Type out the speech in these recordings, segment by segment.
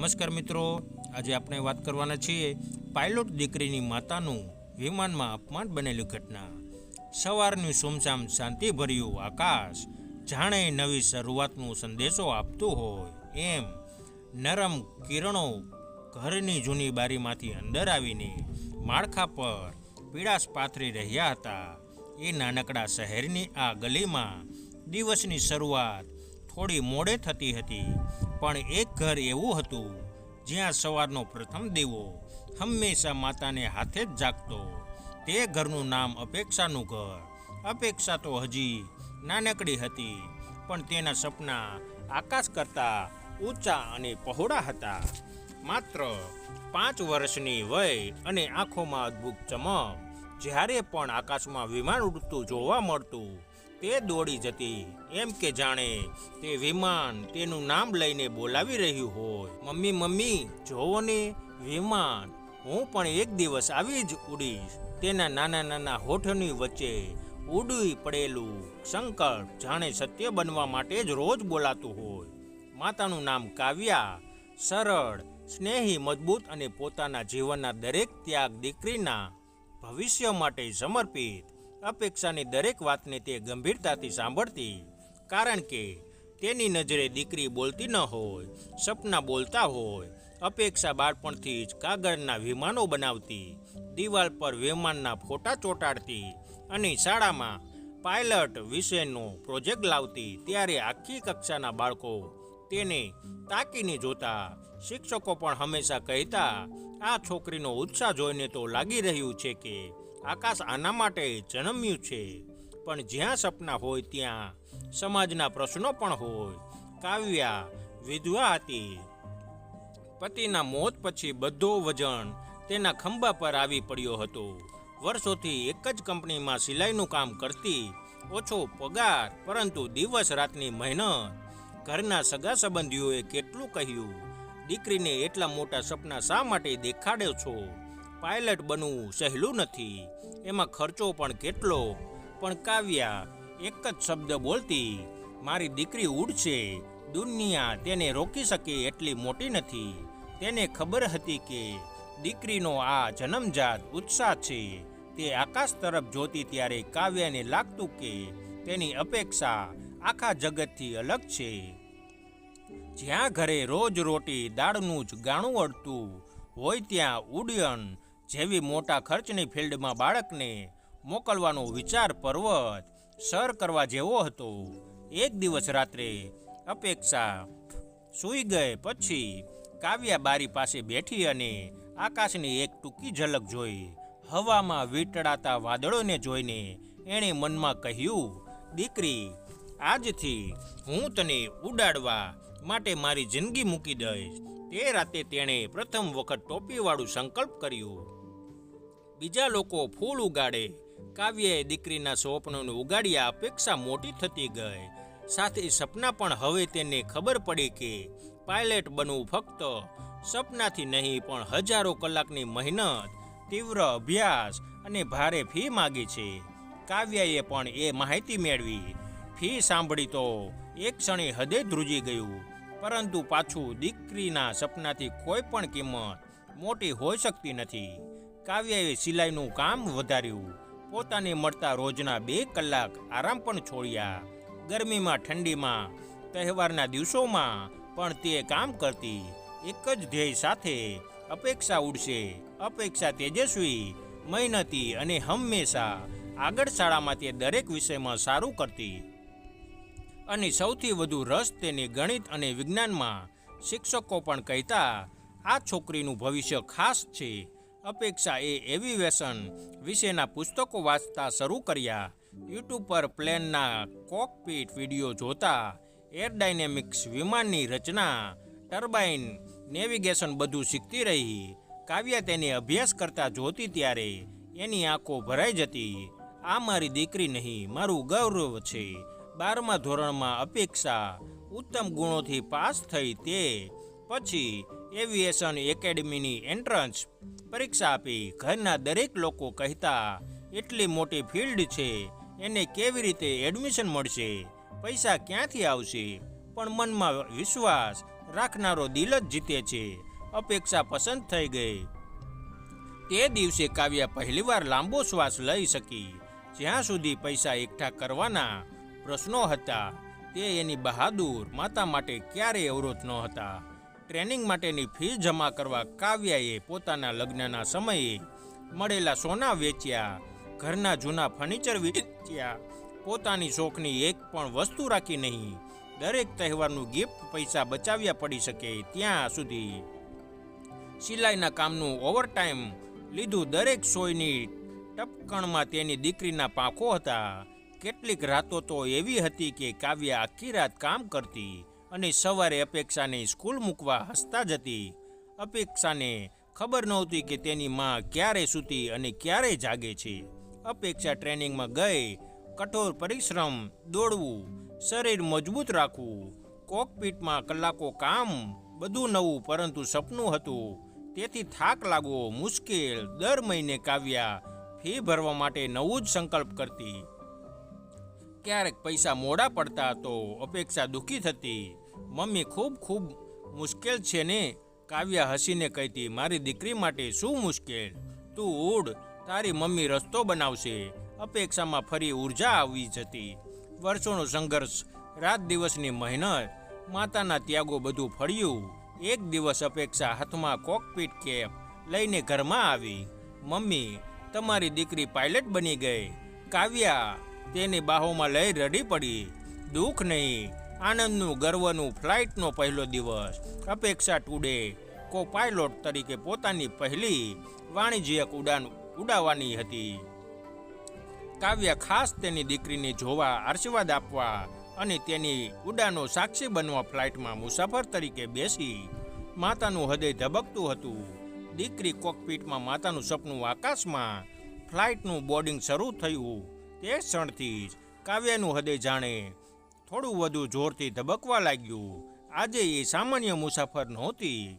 નમસ્કાર મિત્રો. આજે આપણે વાત કરવાના છીએ પાયલોટ દીકરીની માતાનું વિમાનમાં અપમાન બનેલી ઘટના. સવારનું સુમસામ શાંતિભર્યું આકાશ જાણે નવી શરૂઆતનો સંદેશો આપતું હોય એમ નરમ કિરણો ઘરની જૂની બારીમાંથી અંદર આવીને માળખા પર પીળાશ પાથરી રહ્યા હતા. એ નાનકડા શહેરની આ ગલીમાં દિવસની શરૂઆત થોડી મોડે થતી હતી. પણ એક ઘર એવું હતું, જ્યાં સવારનો પ્રથમ દીવો હંમેશા માતાને હાથે જ જાગતો. તે ઘરનું નામ અપેક્ષાનું ઘર. અપેક્ષા તો હજી નાનકડી હતી, પણ તેના સપના આકાશ કરતાં ઊંચા અને પહોળા હતા. માત્ર પાંચ વર્ષની વય અને આંખોમાં અદ્ભુત ચમક જ્યારે પણ આકાશમાં વિમાન ઉડતું જોવા મળતું તે દોડી જતી. એમ કે જાણે તે વિમાન તેનું નામ લઈને બોલાવી રહ્યું હોય. મમ્મી મમ્મી, જોવો ને, વિમાન. હું પણ એક દિવસ આવી જ ઉડીશ. તેના નાના નાના હોઠની વચ્ચે ઉડી પડેલું સંકલ્પ જાણે સત્ય બનવા માટે જ રોજ બોલાતું હોય. માતાનું નામ કાવ્યા. સરળ, સ્નેહી, મજબૂત અને પોતાના જીવનના દરેક ત્યાગ દીકરીના ભવિષ્ય માટે સમર્પિત. અપેક્ષાની દરેક વાતને તે ગંભીરતાથી સાંભળતી. કારણ કે તેની નજરે દીકરી બોલતી ન હોય, સપના બોલતા હોય, અપેક્ષા બાળપણથી જ કાગળના વિમાનો બનાવતી, દિવાલ પર વિમાનના ફોટા ચોંટાડતી અને શાળામાં પાયલટ વિશેનો પ્રોજેક્ટ લાવતી ત્યારે આખી કક્ષાના બાળકો તેને તાકીને જોતા, શિક્ષકો પણ હંમેશા કહેતા, આ છોકરીનો ઉત્સાહ જોઈને તો લાગી રહ્યું છે કે આકાશ આના માટે જન્મ્યું છે. પણ જ્યાં સપના હોય ત્યાં, સમાજના પ્રશ્નો પણ હોય. કાવ્યા, વિધવા હતી. પતિના મોત પછી બધો વજન તેના ખંભા પર આવી પડ્યો હતો. વર્ષોથી એક જ કંપનીમાં સિલાઈનું કામ કરતી, ઓછો પગાર, પરંતુ દિવસ રાતની મહેનત. ઘરના સગા સંબંધીઓએ કેટલું કહ્યું, દીકરીને એટલા મોટા સપના શા માટે દેખાડ્યો છો? પાયલટ બનવું સહેલું નથી. એમાં ખર્ચો પણ કેટલો? પણ કાવ્યા એક જ શબ્દ બોલતી, મારી દીકરી ઉડશે. દુનિયા તેને રોકી શકે એટલી મોટી નથી. તેને ખબર હતી કે દીકરીનો આ જન્મજાત ઉત્સાહ છે. તે આકાશ તરફ જોતી ત્યારે કાવ્યાને લાગતું કે તેની અપેક્ષા આખા જગતથી અલગ છે. જ્યાં ઘરે રોજ રોટી દાળનું જ ગાણું અડતું, હોય ત્યાં ઉડ્ડયન જેવી મોટા ખર્ચની ફિલ્ડમાં બાળકને મોકલવાનો વિચાર પર્વત સર કરવા જેવો હતો. એક દિવસ રાત્રે અપેક્ષા સૂઈ ગઈ પછી કાવ્યા બારી પાસે બેઠી અને આકાશની એક ટૂંકી ઝલક જોઈ હવામાં વીંટળાતા વાદળોને જોઈને એણે મનમાં કહ્યું, દીકરી, આજથી હું તને ઉડાડવા માટે મારી જિંદગી મૂકી દઈશ. તે રાતે તેણે પ્રથમ વખત ટોપીવાળું સંકલ્પ કર્યું. બીજા લોકો ફૂલ ઉગાડે. કાવ્યએ દીકરીના સ્વપ્નોને ઉગાડ્યા અપેક્ષા મોટી થતી ગઈ. સાથે સપના પણ હવે તેને ખબર પડી કે પાયલટ બનવું ફક્ત સપનાથી નહીં, પણ હજારો કલાકની મહેનત, તીવ્ર અભ્યાસ અને ભારે ફી માગી છે. કાવ્યાએ પણ એ માહિતી મેળવી. ફી સાંભળી તો એક ક્ષણે હદે ધ્રુજી ગયું. પરંતુ પાછું દીકરીના સપનાથી કોઈ પણ કિંમત મોટી હોઈ શકતી નથી. કાવ્યાએ સિલાઈનું કામ વધાર્યું. પોતાને મળતા રોજના બે કલાક આરામ પણ છોડ્યા. ગરમીમાં, ઠંડીમાં, તહેવારના દિવસોમાં પણ તે કામ કરતી. એક જ ધ્યેય સાથે અપેક્ષા ઉડશે. અપેક્ષા તેજસ્વી, મહેનતી અને હંમેશા આગળ શાળામાં તે દરેક વિષયમાં સારું કરતી. અને સૌથી વધુ રસ તેને ગણિત અને વિજ્ઞાનમાં શિક્ષકો પણ કહેતા, આ છોકરીનું ભવિષ્ય ખાસ છે. અપેક્ષા એ એવિએશન વિશેના પુસ્તકો વાંચતા શરૂ કર્યા. યુટ્યુબ પર પ્લેનના કોકપીટ વીડિયો જોતા એરડાયનેમિક્સ વિમાનની રચના, ટર્બાઇન, નેવિગેશન બધું શીખતી રહી. કાવ્યા તેને અભ્યાસ કરતા જોતી ત્યારે એની આંખો ભરાઈ જતી. આ મારી દીકરી નહીં, મારું ગૌરવ છે. બારમા ધોરણમાં અપેક્ષા, ઉત્તમ ગુણોથી પાસ થઈ તે પછી એવિએશન એકેડમીની એન્ટ્રન્સ પરીક્ષા આપી ઘરના દરેક લોકો કહેતા, એટલી મોટી ફિલ્ડ છે, એને કેવી રીતે એડમિશન મળશે? પૈસા ક્યાંથી આવશે? પણ મનમાં વિશ્વાસ રાખનારો દિલ જ જીતે છે. અપેક્ષા પસંદ થઈ ગઈ. તે દિવસે કાવ્યા પહેલીવાર લાંબો શ્વાસ લઈ શકી. જ્યાં સુધી પૈસા એકઠા કરવાના પ્રશ્નો હતા, તે એની બહાદુર માતા માટે ક્યારેય અવરોધ ન હતા ટ્રેનિંગ માટેની ફી જમા કરવા કાવ્યાએ પોતાના લગ્નના સમયે મળેલા સોના વેચ્યા, ઘરના જૂના ફર્નિચર વેચ્યા, પોતાની શોખની એક પણ વસ્તુ રાખી નહીં. દરેક તહેવારનું ગિફ્ટ પૈસા બચાવ્યા પડી શકે ત્યાં સુધી. સિલાઈના કામનું ઓવરટાઈમ લીધું દરેક સોયની ટપકણમાં તેની દીકરીના પાંખો હતા. કેટલીક રાતો તો એવી હતી કે કાવ્યા આખી રાત કામ કરતી. અને સવારે અપેક્ષાને સ્કૂલ મૂકવા હસતા જતી. અપેક્ષાને ખબર નહોતી કે તેની માં ક્યારે સૂતી અને ક્યારે જાગે છે. અપેક્ષા ટ્રેનિંગમાં ગઈ, કઠોર પરિશ્રમ, દોડવું, શરીર મજબૂત રાખવું, કોકપીટમાં કલાકો કામ, બધું નવું પરંતુ સપનું હતું. તેથી થાક લાગવો મુશ્કેલ, દર મહિને કાવ્યા ફી ભરવા માટે નવું જ સંકલ્પ કરતી. ક્યારેક પૈસા મોડા પડતા તો અપેક્ષા દુઃખી થતી. મમ્મી, ખૂબ ખૂબ મુશ્કેલ છે ને? કાવ્યા હસીને કહેતી, મારી દીકરી માટે શું મુશ્કેલ? તું ઉડ, તારી મમ્મી રસ્તો બનાવશે. અપેક્ષામાં ફરી ઊર્જા આવી જતી. વર્ષોનો સંઘર્ષ, રાત દિવસની મહેનત, માતાના ત્યાગો બધું ફળ્યું. એક દિવસ અપેક્ષા હાથમાં કોકપીટ કેપ લઈને ઘરમાં આવી. મમ્મી, તમારી દીકરી પાયલટ બની ગઈ. કાવ્યા તેની બાહોમાં લઈ રડી પડી. દુઃખ નહીં આનંદનું, ગર્વનું ફ્લાઇટનો પહેલો દિવસ. અપેક્ષા ટુડે, કો પાયલોટ તરીકે પોતાની પહેલી વાણિજ્યક ઉડાન ઉડાવવાની હતી. કાવ્યા ખાસ તેની દીકરીને જોવા આશીર્વાદ આપવા અને તેની ઉડાનો સાક્ષી બનવા ફ્લાઇટમાં મુસાફર તરીકે બેસી માતાનું હૃદય ધબકતું હતું. દીકરી કોકપીટમાં માતાનું સપનું આકાશમાં ફ્લાઇટનું બોર્ડિંગ શરૂ થયું તે ક્ષણથી જ કાવ્યનું હૃદય જાણે થોડું વધુ જોરથી ધબકવા લાગ્યું. આજે એ સામાન્ય મુસાફર નહોતી.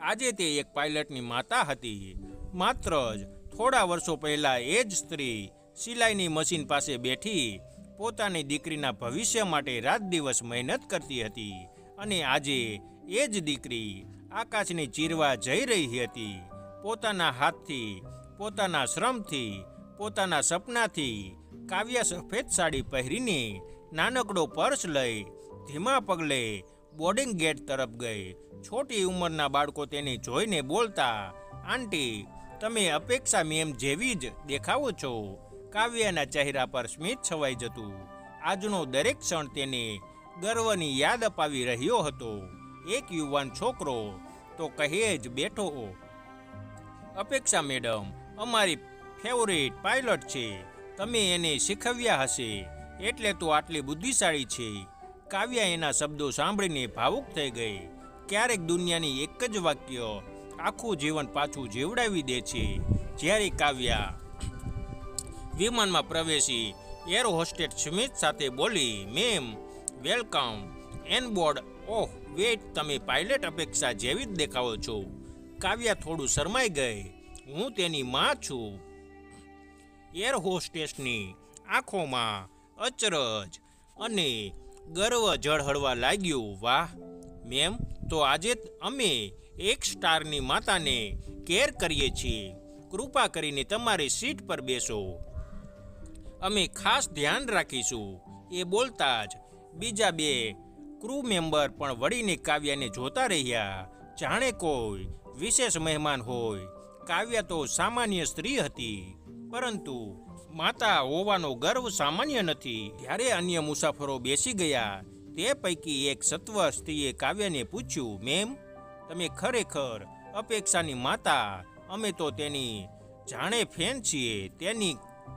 આજે તે એક પાયલટની માતા હતી. માત્ર જ થોડા વર્ષો પહેલા એ જ સ્ત્રી સિલાઈની મશીન પાસે બેઠી પોતાની દીકરીના ભવિષ્ય માટે રાત દિવસ મહેનત કરતી હતી અને આજે એ જ દીકરી આકાશને ચીરવા જઈ રહી હતી. પોતાના હાથથી, પોતાના શ્રમથી, પોતાના સપનાથી કાવ્યા સફેદ સાડી પહેરીને નાનકડો પર્સ લઈ ધીમા પગલે બોર્ડિંગ ગેટ તરફ ગઈ. છોટી ઉંમરના બાળકો તેને જોઈને બોલતા, આંટી, તમે અપેક્ષા મેમ જેવી જ દેખાવો છો. કાવ્યાના ચહેરા પર સ્મિત છવાઈ જતું. આજનો દરેક ક્ષણ તેને ગર્વની યાદ અપાવી રહ્યો હતો. એક યુવાન છોકરો તો કહે જ બેઠો, અપેક્ષા મેડમ, અમારી ફેવરેટ પાયલટ છે. તમે એને શીખવ્યા હશે. એટલે તું આટલી બુદ્ધિશાળી છે. કાવ્યા એના શબ્દો સાંભળીને ભાવુક થઈ ગઈ. ક્યારેક દુનિયાની એક જ વાક્ય આખું જીવન પાછું જીવડાવી દે છે. જ્યારે કાવ્યા વિમાનમાં પ્રવેશી, એર હોસ્ટેટ સ્મિત સાથે બોલી, ma'am, welcome. On board oh wait તમે પાયલટ અપેક્ષા જેવી જ દેખાવો છો. કાવ્યા થોડું શરમાઈ ગઈ. હું તેની માં છું. એર હોસ્ટેસની આંખોમાં અચરજ. અને ગર્વ ઝળહળવા લાગ્યું, વાહ! મેમ, તો આજે અમે એક સ્ટારની માતાને કેર કરીએ છીએ. કૃપા કરીને તમારી સીટ પર બેસો. અમે ખાસ ધ્યાન રાખીશું. એ બોલતા જ બીજા બે ક્રૂ મેમ્બર પણ વળીને કાવ્યાને જોતા રહ્યા. જાણે કોઈ વિશેષ મહેમાન હોય. કાવ્યા તો સામાન્ય સ્ત્રી હતી. પરંતુ માતા હોવાનો ગર્વ સામાન્ય નથી. ત્યારે અન્ય મુસાફરો બેસી ગયા, તે પૈકી એક સત્વ સ્ત્રીએ કાવ્યને પૂછ્યું, મેમ, તમે ખરેખર અપેક્ષાની માતા? અમે તો તેની જાણે ફેન છીએ. તેની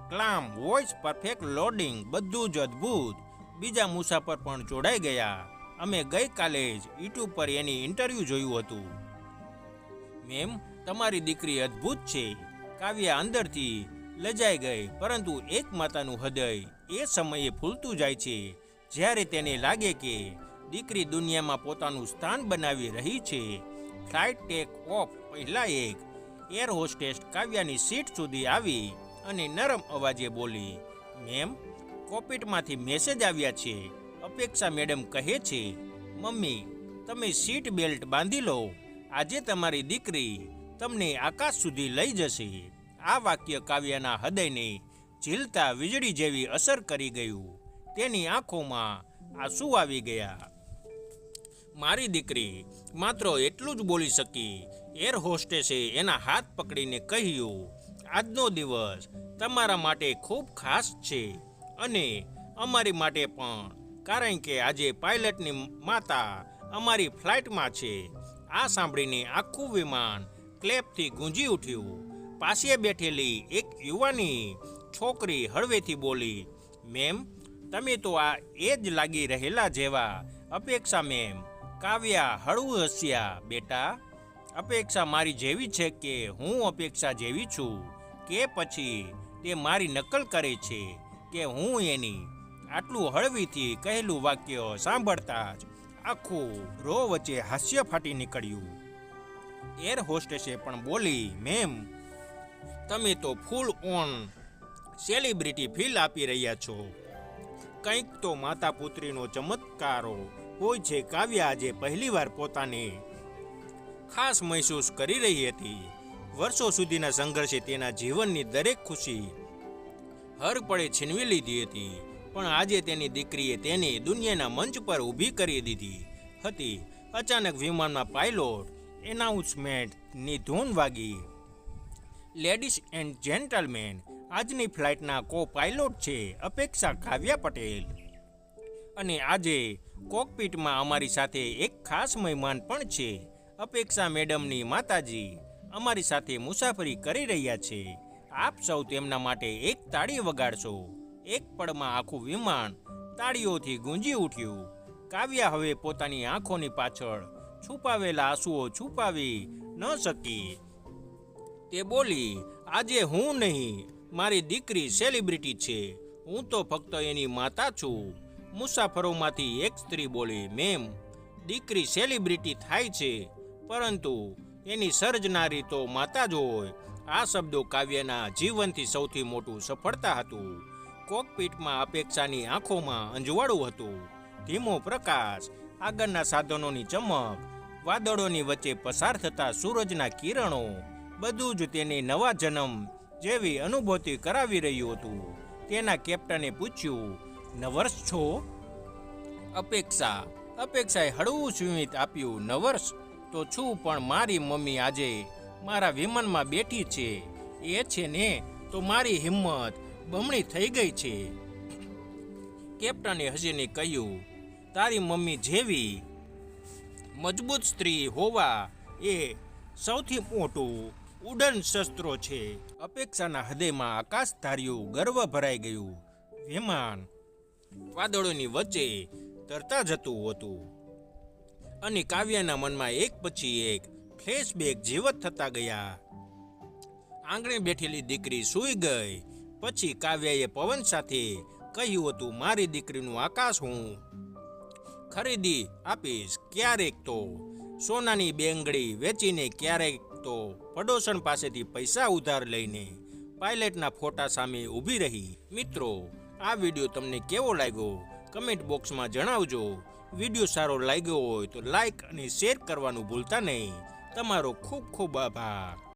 ક્લામ વોઇસ પરફેક્ટ લોડિંગ, બધું જ અદ્ભુત. બીજા મુસાફર પણ જોડાઈ ગયા. અમે ગઈકાલે જ યુટ્યુબ પર એની ઇન્ટરવ્યૂ જોયું હતું. મેમ, તમારી દીકરી અદ્ભુત છે. કાવ્યા અંદરથી લજાઈ ગઈ, પરંતુ એક માતાનું હૃદય એ સમયે ફૂલતું જાય છે. જ્યારે તેને લાગે કે દીકરી દુનિયામાં પોતાનું સ્થાન બનાવી રહી છે ફ્લાઇટ ટેક ઓફ પહેલા એક એર હોસ્ટેસ કાવ્યાની સીટ સુધી આવી અને નરમ અવાજે બોલી, મેમ, કોપિટમાંથી મેસેજ આવ્યા છે. અપેક્ષા મેડમ કહે છે, મમ્મી, તમે સીટ બેલ્ટ બાંધી લો. આજે તમારી દીકરી તમને આકાશ સુધી લઈ જશે. આ વાક્ય કાવ્યના હૃદયને ઝીલતા વીજળી જેવી અસર કરી ગયું. તેની આંખોમાં આંસુ આવી ગયા. મારી દીકરી, માત્ર એટલું જ બોલી શકી. એર હોસ્ટેસે એના હાથ પકડીને કહ્યું, આજનો દિવસ તમારા માટે ખૂબ ખાસ છે અને અમારી માટે પણ. કારણ કે આજે પાયલટની માતા અમારી ફ્લાઇટમાં છે. આ સાંભળીને આખું વિમાન ક્લેપથી ગુંજી ઉઠ્યું. પાસે બેઠેલી એક યુવાની છોકરી હળવેથી બોલી, મેમ, તમે તો આ એ જ લાગી રહેલા જેવા. અપેક્ષા મેમ, કાવ્યા હળવું હસ્યા, બેટા. અપેક્ષા મારી જેવી છે કે હું અપેક્ષા જેવી છું કે પછી તે મારી નકલ કરે છે કે હું એની આટલું હળવીથી કહેલું વાક્ય સાંભળતા જ આખું રો વચ્ચે હાસ્ય ફાટી નીકળ્યું. એર હોસ્ટેસે પણ બોલી, મેમ તમે તો ફૂલ ઓન સેલિબ્રિટી ફીલ આપી રહ્યા છો. કંઈક તો માતા પુત્રીનો ચમત્કારો હોય છે, કાવ્યા આજે પહેલીવાર પોતાને ખાસ મહેસૂસ કરી રહી હતી. વર્ષો સુધીના સંઘર્ષે તેના જીવનની દરેક ખુશી હર પળે છીનવી લીધી હતી. પણ આજે તેની દીકરીએ તેને દુનિયાના મંચ પર ઊભી કરી દીધી હતી. અચાનક વિમાનમાં પાયલોટ એનાઉન્સમેન્ટની ધૂન વાગી. લેડીઝ એન્ડ જેન્ટલમેન, આજની ફ્લાઇટના કો પાયલોટ છે અપેક્ષા કાવ્યા પટેલ. અને આજે કોકપીટમાં અમારી સાથે એક ખાસ મહેમાન પણ છે. અપેક્ષા મેડમની માતાજી અમારી સાથે મુસાફરી કરી રહ્યા છે. આપ સૌ તેમના માટે એક તાળી વગાડશો. એક પળમાં આખું વિમાન તાળીઓથી ગુંજી ઉઠ્યું. કાવ્યા હવે પોતાની આંખોની પાછળ છુપાવેલા આંસુઓ છુપાવી ન શકી. તે બોલી, આજે હું નહીં, મારી દીકરી સેલિબ્રિટી છે. હું તો ફક્ત એની માતા છું. મુસાફરોમાંથી એક સ્ત્રી બોલી, મેમ, દીકરી સેલિબ્રિટી થાય છે, પરંતુ એની સર્જનારી તો માતા જ હોય. આ શબ્દો કાવ્યના જીવનથી સૌથી મોટું સફળતા હતું. કોકપીટમાં અપેક્ષાની આંખોમાં અંજવાળું હતું. ધીમો પ્રકાશ, આગળના સાધનોની ચમક, વાદળોની વચ્ચે પસાર થતા સૂરજના કિરણો બધું જ તેને નવા જન્મ જેવી અનુભૂતિ કરાવી રહ્યું હતું. તેના કેપ્ટને પૂછ્યું, નવર્ષ છો? અપેક્ષા, અપેક્ષાએ હળવું સ્મિત આપ્યું, નવર્ષ. તો છું પણ મારી મમ્મી આજે મારા વિમાનમાં બેઠી છે. એ છે ને, તો મારી હિંમત બમણી થઈ ગઈ છે. કેપ્ટને હસીને કહ્યું, તારી મમ્મી જેવી મજબૂત સ્ત્રી હોવા એ સૌથી મોટું ઉડન શસ્ત્રો છે. અપેક્ષાના હૃદયમાં આકાશ ધાર્યું ગર્વ ભરાઈ ગયું. વિમાન વાદળોની વચ્ચે તરતા જતું હતું. અને કાવ્યના મનમાં એક પછી એક ફ્લેશબેક જીવત થતા ગયા. આંગણે બેઠેલી દીકરી સૂઈ ગઈ. પછી કાવ્યાએ પવન સાથે કહ્યું હતું, મારી દીકરીનું આકાશ હું ખરીદી આપીશ ક્યારેક તો. સોનાની બેંગડી વેચીને ક્યારેક તો પડોશણ પાસેથી પૈસા ઉધાર લઈને પાયલટના ફોટા સામે ઊભી રહી. મિત્રો, આ વીડિયો તમને કેવો લાગ્યો? કમેન્ટ બોક્સમાં જણાવજો. વીડિયો સારો લાગ્યો હોય તો લાઈક અને શેર કરવાનું ભૂલતા નહીં. તમારો ખૂબ ખૂબ આભાર.